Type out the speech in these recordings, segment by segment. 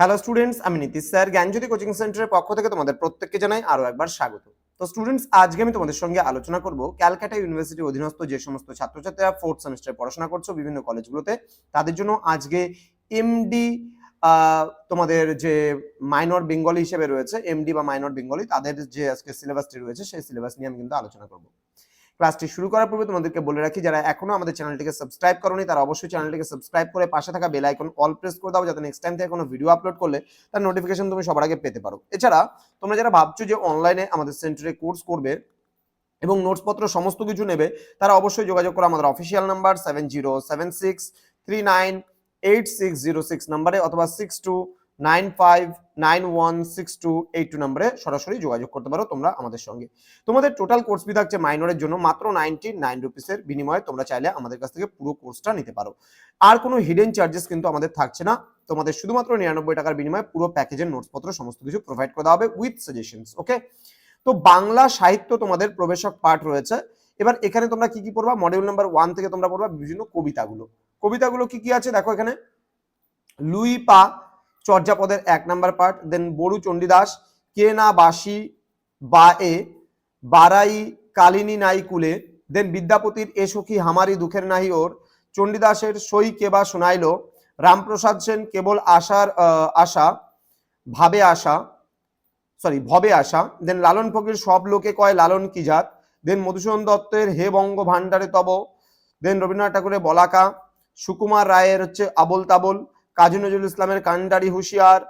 Hello students আমি Nitish sir, জ্ঞানজ্যোতি coaching সেন্টারের পক্ষ থেকে তোমাদের প্রত্যেককে জানাই আরও একবার স্বাগত। তো স্টুডেন্টস আজকে আমি তোমাদের সঙ্গে আলোচনা করব ক্যালকাটা ইউনিভার্সিটির অধীনস্থ যে সমস্ত ছাত্রছাত্রীরা ফোর্থ সেমিস্টারে পড়াশোনা করছ বিভিন্ন কলেজগুলোতে, তাদের জন্য আজকে এমডি তোমাদের যে মাইনর বেঙ্গলি হিসেবে রয়েছে এমডি বা মাইনর বেঙ্গলি তাদের যে আজকে সিলেবাসটি রয়েছে, সেই সিলেবাস নিয়ে আমি কিন্তু আলোচনা করব। ক্লাসটি শুরু করার পূর্বে তোমাদেরকে বলে রাখি, যারা এখনও আমাদের চ্যানেলটিকে সাবস্ক্রাইব করনি, তারা অবশ্যই চ্যানেলটিকে সাবস্ক্রাইব করে পাশে থাকা বেল আইকন অল প্রেস করে দাও, যাতে নেক্সট টাইম থেকে কোনো ভিডিও আপলোড করলে তার নোটিফিকেশন তুমি সবার আগে পেতে পারো। এছাড়া তোমরা যারা ভাবছ যে অনলাইনে আমাদের সেন্টারে কোর্স করবে এবং নোটসপত্র সমস্ত কিছু নেবে, তারা অবশ্যই যোগাযোগ করো আমাদের official number seven zero seven six three nine eight six zero six নাম্বারে অথবা six two nine five nine one six two eight two নাম্বারে সরাসরি যোগাযোগ করতে পারো তোমরা আমাদের সঙ্গে। তোমাদের টোটাল কোর্স ফি থাকছে মাইনরের জন্য মাত্র নাইনটি নাইন রুপিসের বিনিময়ে তোমরা চাইলে আমাদের কাছ থেকে পুরো কোর্সটা নিতে পারো। আর কোনো হিডেন চার্জেস কিন্তু আমাদের থাকছে না। তোমাদের শুধুমাত্র নিরানব্বই টাকার বিনিময়ে পুরো প্যাকেজের নোটসপত্র সমস্ত কিছু প্রোভাইড করে হবে উইথ সাজেশনস ওকে তো বাংলা সাহিত্য তোমাদের প্রবেশক পাঠ রয়েছে। এবার এখানে তোমরা কি কি পড়বা? মডিউল নাম্বার ওয়ান থেকে তোমরা পড়বা বিভিন্ন কবিতাগুলো। কবিতাগুলো কি কি আছে? দেখো এখানে। লুই পা চর্যাপদের এক number part then Baru Chandidas কে না বাসি বা এ বারাই কালিনী নাই কুলে দেন বিদ্যাপতির এ সখী হামারি দুঃখের নাহি ওর, চণ্ডীদাসের সই কেবা শোনাইল, রামপ্রসাদ সেন কেবল আশার আশা, ভাবে আশা সরি ভবে আশা দেন লালন ফকির সব লোকে কয় লালন কি জাত দেন মধুসূদন দত্তের হে বঙ্গ ভান্ডারে তব দেন রবীন্দ্রনাথ ঠাকুরের বলাকা, সুকুমার রায়ের হচ্ছে আবল তাবল কাজী নজরুল ইসলামের কান্ডারি হুঁশিয়ার,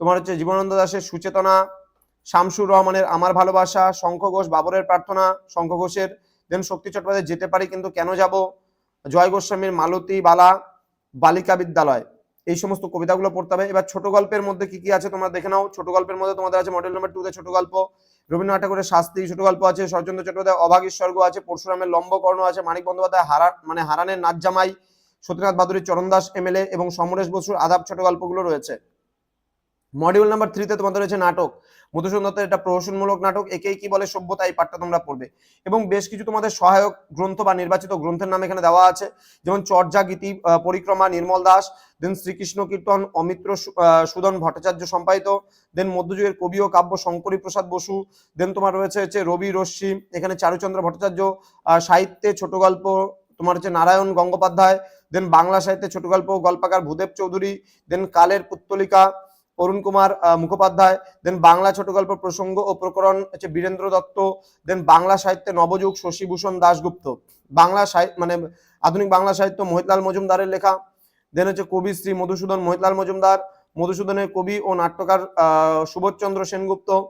তোমার হচ্ছে জীবনানন্দ দাসের সুচেতনা, শামসুর রহমানের আমার ভালোবাসা, শঙ্খ ঘোষ বাবরের প্রার্থনা, শঙ্খ ঘোষের দেন শক্তি চট্টোপাধ্যায় যেতে পারি কিন্তু কেন যাব? জয় গোস্বামীর মালতী বালা, বালিকা বিদ্যালয়। এই সমস্ত কবিতাগুলো পড়তে হবে। এবার ছোট গল্পের মধ্যে কি কি আছে তোমরা দেখে নাও। ছোট গল্পের মধ্যে তোমাদের আছে মডেল নাম্বার টু তে ছোট গল্প, রবীন্দ্রনাথ ঠাকুরের শাস্তি, ছোট গল্প আছে, শরৎচন্দ্র চট্টোপাধ্যায় অভাগীর স্বর্গ আছে, পরশুরামের লম্বকর্ণ আছে, মানিক বন্দ্যোপাধ্যায় হারা মানে হারানের নাচ জামাই সত্যনাথ বাদুরীর চরণ দাস এমএলএ এবং সমরেশ বসুর আদাব ছোট গল্পগুলো রয়েছে। মডিউল নাম্বার থ্রিতে তোমাদের রয়েছে নাটক। মধুসূদন দত্তের এটা প্রহসনমূলক নাটক, একেই কি বলে সভ্যতা, এই পাঠটা তোমরা পড়বে। এবং বেশ কিছু তোমাদের সহায়ক গ্রন্থ বা নির্বাচিত গ্রন্থের নাম এখানে দেওয়া আছে। যেমন চর্যা গীতি পরিক্রমা, নির্মল দাস দেন শ্রীকৃষ্ণ কীর্তন, অমিত্র সুদন ভট্টাচার্য সম্পাদিত দেন মধ্যযুগের কবি ও কাব্য শঙ্করী প্রসাদ বসু দেন তোমার রয়েছে, হচ্ছে রবি রশ্মি, এখানে চারুচন্দ্র ভট্টাচার্য সাহিত্যে ছোট গল্প, তোমার হচ্ছে নারায়ণ গঙ্গোপাধ্যায় দেন বাংলা সাহিত্যে ছোট গল্প, গল্পকার ভূদেব চৌধুরী দেন কালের পুত্তলিকা, অরুণ কুমার মুখোপাধ্যায় দেন বাংলা ছোট গল্প প্রসঙ্গ ও প্রকরণ হচ্ছে বীরেন্দ্র দত্ত দেন বাংলা সাহিত্যে নবযুগ শশীভূষণ দাশগুপ্ত। বাংলা সাহিত্য মানে আধুনিক বাংলা সাহিত্য মহিতলাল মজুমদারের লেখা দেন হচ্ছে কবি শ্রী মধুসূদন মহিতলাল মজুমদার, মধুসূদনের কবি ও নাট্যকার সুবোধচন্দ্র সেনগুপ্ত।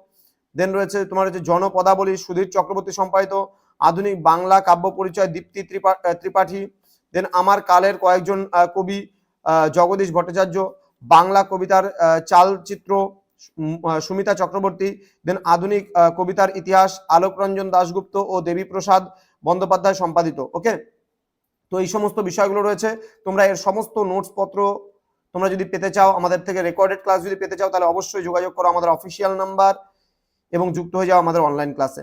দেন রয়েছে তোমার হচ্ছে জনপদাবলী সুধীর চক্রবর্তী সম্পাদিত, আধুনিক বাংলা কাব্য পরিচয় দীপ্তি ত্রিপা- ত্রিপাঠী দেন আমার কালের কয়েকজন কবি জগদীশ ভট্টাচার্য, বাংলা কবিতার চালচিত্র সুমিতা চক্রবর্তী দেন আধুনিক কবিতার ইতিহাস, আলোকরঞ্জন দাশগুপ্ত ও দেবীপ্রসাদ বন্দ্যোপাধ্যায় সম্পাদিত ওকে তো এই সমস্ত বিষয়গুলো রয়েছে। তোমরা এর সমস্ত নোটস পত্র তোমরা যদি পেতে চাও, আমাদের থেকে রেকর্ডেড ক্লাস যদি পেতে চাও, তাহলে অবশ্যই যোগাযোগ করো আমাদের অফিসিয়াল নাম্বার এবং যুক্ত হয়ে যাও আমাদের অনলাইন ক্লাসে